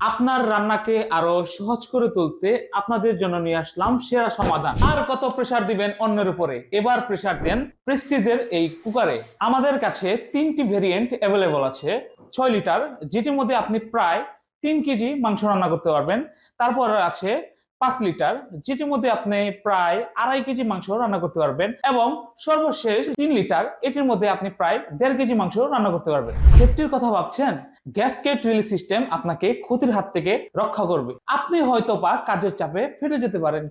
আপনার রান্নাকে আরও সহজ করে তুলতে আপনাদের জন্য নিয়ে আসলাম সেরা সমাধান। আর কত প্রেসার দিবেন অন্যের উপরে? এবার প্রেশার দেন প্রেস্টিজের এই কুকারে আমাদের কাছে তিনটি ভেরিয়েন্ট অ্যাভেলেবল আছে। ছয় লিটার যেটির মধ্যে আপনি প্রায় তিন কেজি মাংস রান্না করতে পারবেন। তারপর আছে পাঁচ লিটার, যেটির মধ্যে আপনি প্রায় আড়াই কেজি মাংস রান্না করতে পারবেন এবং সর্বশেষ তিন লিটার, এটির মধ্যে আপনি প্রায় দেড় কেজি মাংস রান্না করতে পারবেন। সেফটির কথা ভাবছেন? গ্যাসকেট রিলিজ সিস্টেম আপনাকে ক্ষতির হাত থেকে রক্ষা করবে। আপনি হয়তো বা কাজের চাপে ফেটে যেতে পারেন।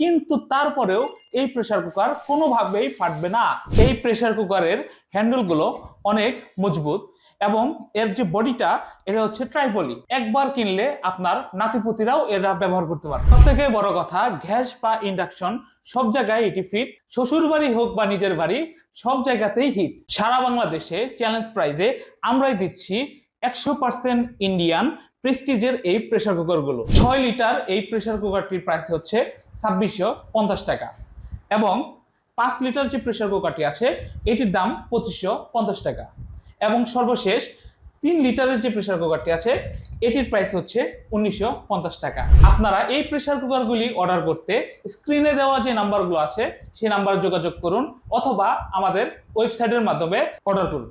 কিন্তু তারপরেও এই প্রেসার কুকার কোনোভাবেই ফাটবে না। এই প্রেসার কুকারের হ্যান্ডেলগুলো অনেক মজবুত। এবং এর যে বডিটা, এটা হচ্ছে ট্রাইপলি একবার কিনলে আপনার নাতিপুতিরাও এরা ব্যবহার করতে পারে সব থেকে বড় কথা, গ্যাস বা ইন্ডাকশন সব জায়গায় এটি ফিট শ্বশুর বাড়ি হোক বা নিজের বাড়ি, সব জায়গাতেই হিট সারা বাংলাদেশে চ্যালেঞ্জ প্রাইজে আমরাই দিচ্ছি একশো পার্সেন্ট ইন্ডিয়ান প্রেস্টিজের এই প্রেসার কুকারগুলো ছয় লিটার এই প্রেসার কুকারটির প্রাইস হচ্ছে ছাব্বিশশো পঞ্চাশ টাকা। এবং পাঁচ লিটার যে প্রেসার কুকারটি আছে, এটির দাম পঁচিশশো পঞ্চাশ টাকা। এবং সর্বশেষ তিন লিটারের যে প্রেশার কুকারটি আছে, এটির প্রাইস হচ্ছে উনিশশো পঞ্চাশ টাকা। আপনারা এই প্রেশার কুকারগুলি অর্ডার করতে স্ক্রিনে দেওয়া যে নাম্বারগুলো আছে, সেই নাম্বারে যোগাযোগ করুন অথবা আমাদের ওয়েবসাইটের মাধ্যমে অর্ডার করুন।